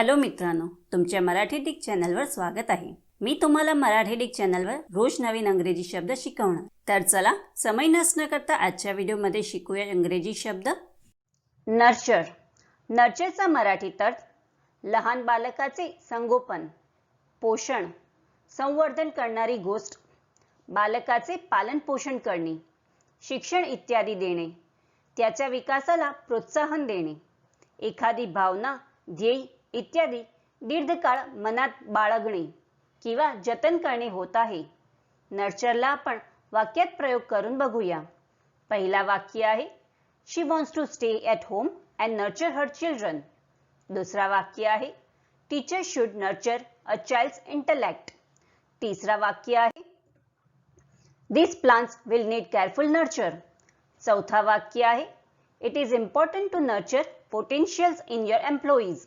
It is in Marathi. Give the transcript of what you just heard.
हॅलो मित्रांनो तुमच्या मराठी डिक चॅनलवर स्वागत आहे. मी तुम्हाला मराठी डिक चॅनलवर रोज नवीन अंग्रेजी शब्द शिकवणार. तर चला समय नसणं करता आजच्या व्हिडिओमध्ये शिकूया इंग्रजी शब्द. नर्चर. नर्चरचा मराठी अर्थ लहान बालकाचे संगोपन पोषण संवर्धन करणारी गोष्ट बालकाचे पालन पोषण करणे शिक्षण इत्यादी देणे त्याच्या विकासाला प्रोत्साहन देणे एखादी भावना ध्येय इत्यादी दीर्घकाळ मनात बाळगणे किंवा जतन करणे होत आहे. नर्चरला आपण वाक्यात प्रयोग करून बघूया. पहिला वाक्य आहे she wants to stay at home and nurture her children दुसरा वाक्य आहे teacher should nurture a child's intellect तिसरा वाक्य आहे this plants will need careful nurture चौथा वाक्य आहे it is important to nurture potentials in your employees